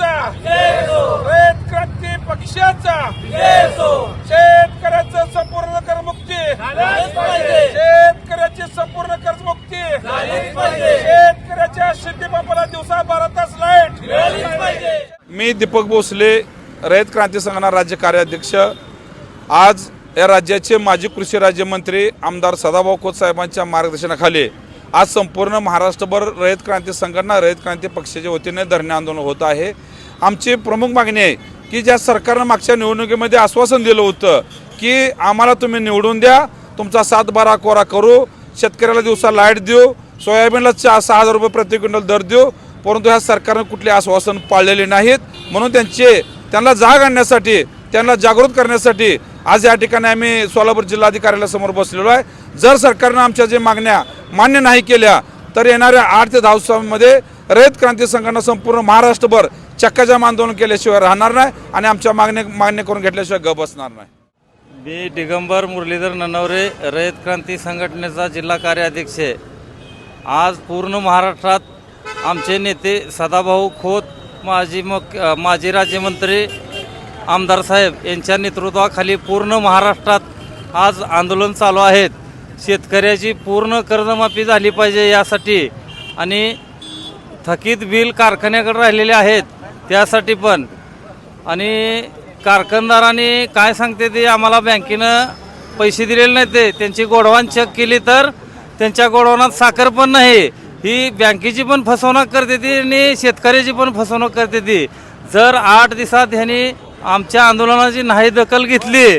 पक्षाचा. रेत क्रांती पक्षाचा. शेतकऱ्याचा संपूर्ण करमुक्ती. शेतकऱ्याची संपूर्ण कर्जमुक्ती शेतकऱ्याच्या शेतीबापाला दिवसा बारा तास लाइट. मी दीपक भोसले रयत क्रांती संघटना राज्य कार्याध्यक्ष. आज या राज्याचे माजी कृषी राज्यमंत्री आमदार सदाभाऊ खोत साहेबांच्या मार्गदर्शनाखाली आज संपूर्ण महाराष्ट्रभर रयत क्रांती संघटना रयत क्रांती पक्षाच्या वतीने धरणे आंदोलन होत आहे. आमची प्रमुख मागणी आहे की ज्या सरकारनं मागच्या निवडणुकीमध्ये आश्वासन दिलं होतं की आम्हाला तुम्ही निवडून द्या तुमचा सात बारा कोरा करू शेतकऱ्याला दिवसा लाइट देऊ सोयाबीनला चा सहा हजार रुपये प्रति क्विंटल दर देऊ परंतु ह्या सरकारनं कुठले आश्वासन पाळलेले नाहीत. म्हणून त्यांचे त्यांना जाग आणण्यासाठी त्यांना जागृत करण्यासाठी आज या ठिकाणी आम्ही सोलापूर जिल्हाधिकाऱ्यासमोर बसलेलो आहे. जर सरकारनं आमच्या जे मागण्या मान्य नाही केल्या तर येणाऱ्या आठ ते दहा दिवसांमध्ये रयत क्रांती संघटना संपूर्ण महाराष्ट्रभर चक्काजाम आंदोलन केल्याशिवाय राहणार नाही आणि आमच्या मागण्या मान्य करून घेतल्याशिवाय गप बसणार नाही. मी दिगंबर मुरलीधर ननवरे रयत क्रांती संघटनेचा जिल्हा कार्याध्यक्ष आहे. आज पूर्ण महाराष्ट्रात आमचे नेते सदाभाऊ खोत माजी मुख्य माजी राज्यमंत्री आमदार साहेब यांच्या नेतृत्वाखाली पूर्ण महाराष्ट्रात आज आंदोलन चालू आहेत. शेतकऱ्याची पूर्ण कर्जमाफी झाली पाहिजे यासाठी आणि थकीत बिल कारखान्याकडे राहिलेले आहेत. त्यासाठी पण. आणि कारखानदारांनी काय सांगते ते आम्हाला बँकेनं पैसे दिलेले नाही ते. त्यांची गोडवान चेक केली तर त्यांच्या गोडवानात साखर पण नाही. ही बँकेची पण फसवणूक करते ती आणि शेतकऱ्याची पण फसवणूक करते ती. जर आठ दिवसात ह्यांनी आमच्या आंदोलनाची नाही दखल घेतली